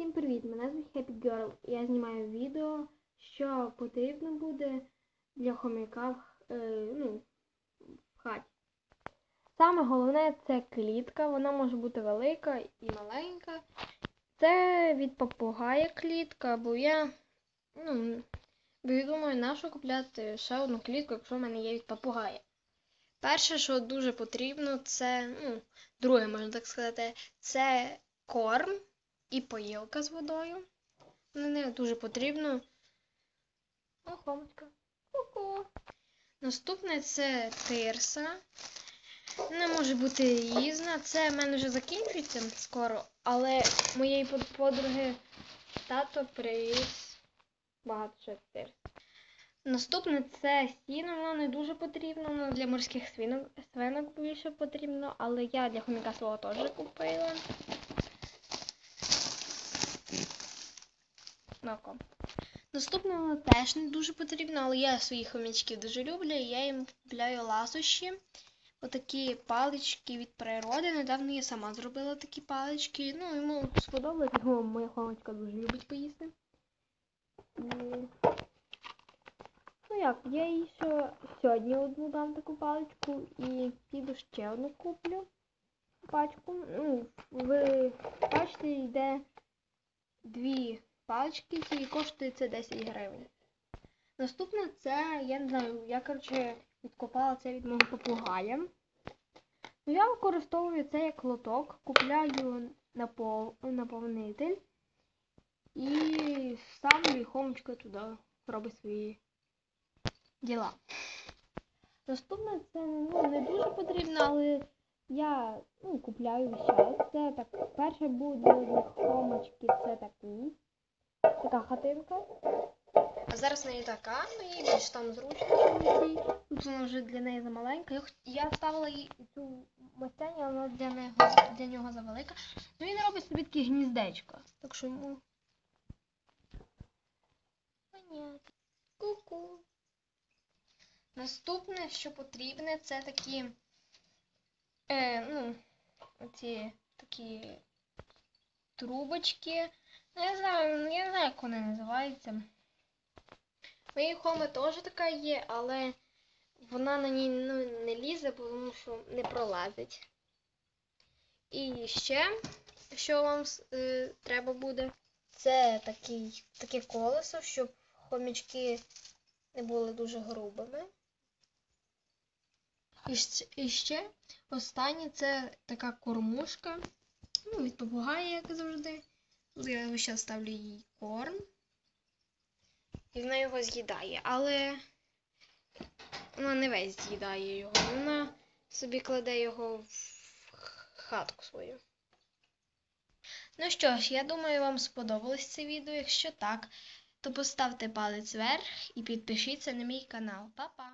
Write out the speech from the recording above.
Всім привіт! Мене звуть Happy Girl. Я знімаю відео, що потрібно буде для хомяка в, е, ну, в хаті. Саме головне це клітка, вона може бути велика і маленька. Це від попугая клітка, бо я, ну, бо я думаю, нащо купляти ще одну клітку, якщо в мене є від попугая. Перше, що дуже потрібно, це, ну, друге, можна так сказати, це корм і поїлка з водою. Мені дуже потрібно. О, хомочка. Ку-ку. Наступне це тирса. Не може бути різна. Це в мене вже закінчується скоро, але моєї подруги тато привіз багато тирс. Наступне це сіно, воно не дуже потрібно, воно для морських свинок, більше потрібно, але я для хомяка свого теж купила. Нако. Наступне воно теж не дуже потрібно, але я своїх хомячків дуже люблю, я їм купляю ласощі. Отакі палички від природи. Недавно я сама зробила такі палички. Ну, йому сподобалось, його моя хомочка дуже любить поїсти. І... Ну як, я їй ще сьогодні одну дам таку паличку і піду ще одну куплю пачку. Ну, ви палички, і коштує це 10 гривень. Наступне це, я не знаю, я, коротше, відкопала це від мого попугая. Я використовую це як лоток, купляю напов... наповнитель і ставлю хомочка туди робить свої діла. Наступне це ну, не дуже потрібно, але я ну, купляю зараз. Це так, перше буде хомочки, це такий. Така хатинка. А зараз не така, ну їй більш там зручно. Тут вона вже для неї замаленька. Я, ставила їй цю мастяню, але вона для нього, для нього завелика. Ну він робить собі такі гніздечка. Так що йому. Понятно. Ку-ку. Наступне, що потрібне, це такі. Е, ну, оці такі трубочки. Ну, я знаю, ну, я не знаю, як вони називаються. В моїй хоми теж така є, але вона на ній ну, не лізе, тому що не пролазить. І ще, що вам е, треба буде, це такий, таке колесо, щоб хомячки не були дуже грубими. І і ще останнє це така кормушка. Ну, від попугая, як завжди. Тут я зараз ставлю їй корм. І вона його з'їдає, але вона не весь з'їдає його. Вона собі кладе його в хатку свою. Ну що ж, я думаю, вам сподобалось це відео. Якщо так, то поставте палець вверх і підпишіться на мій канал. Па-па!